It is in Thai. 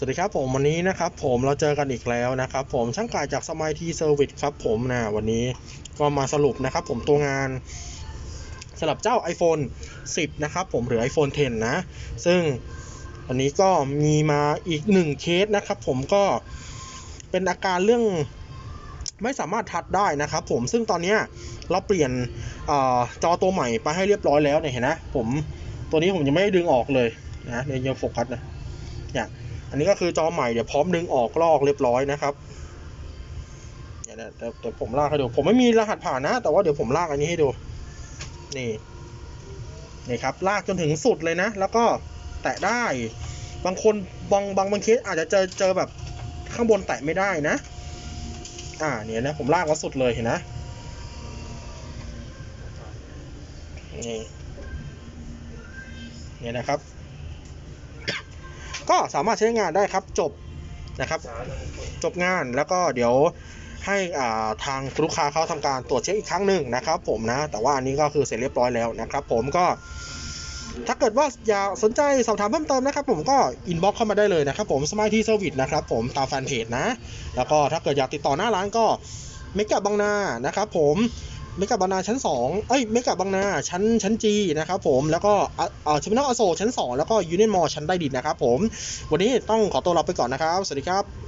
สวัสดีครับผมวันนี้นะครับผมเราเจอกันอีกแล้วนะครับผมช่างกายจากสมัยทีเซอร์วิสครับผมนะวันนี้ก็มาสรุปนะครับผมตัวงานสำหรับเจ้า iPhone 10 นะครับผมหรือ iPhone 10 นะ ซึ่งวันนี้ก็มีมาอีกหนึ่งเคสนะครับผมก็เป็นอาการเรื่องไม่สามารถทัดได้นะครับผมซึ่งตอนนี้เราเปลี่ยนอจอตัวใหม่ไปให้เรียบร้อยแล้วเนี่ยเห็นนะผมตัวนี้ผมยังไม่ได้ดึงออกเลยนะเดี๋ยวยังโฟกัสนะเนี่ย อันนี้ก็คือจอใหม่เดี๋ยวพร้อมดึงออกลอกเรียบร้อยนะครับเดี๋ยวเดี๋ยวผมลากให้ดู ผมไม่มีรหัสผ่านนะ แต่ว่าเดี๋ยวผมลากอันนี้ให้ดู นี่นี่ครับลากจนถึงสุดเลยนะ แล้วก็แตะได้ บางคนบางบางบางเคสอาจจะเจอเจอแบบข้างบนแตะไม่ได้นะ อ่าเนี่ยนะ ผมลากมาสุดเลยเห็นนะนี่เนี่ยนะครับ ก็สามารถใช้งานได้ครับจบนะครับ จบงานแล้วก็เดี๋ยวให้อ่าทางลูกค้าเขาทำการตรวจเช็คอีกครั้งหนึ่งนะครับ ผมนะแต่ว่าอันนี้ก็คือเสร็จเรียบร้อยแล้วนะครับ ผมก็ ถ้าเกิดว่าอยากสนใจสอบถามเพิ่มเติมนะครับ ผมก็อินบ็อกเข้ามาได้เลยนะครับ ผมสม i ที่เซอร์วิสนะครับ ผมตามแฟนเพจนะ แล้วก็ถ้าเกิดอยากติดต่อหน้าร้านก็เมกะบางนานะครับ ผม เมกะบางนาชั้น 2 เอ้ยเมกะบางนาชั้นชั้นจีนะครับผมแล้วก็อ่อ่าเทอร์มินอลอโศกชั้น 2 แล้วก็ยูเนียนมอชั้นใต้ดินนะครับผม วันนี้ต้องขอตัวลาไปก่อนนะครับ สวัสดีครับ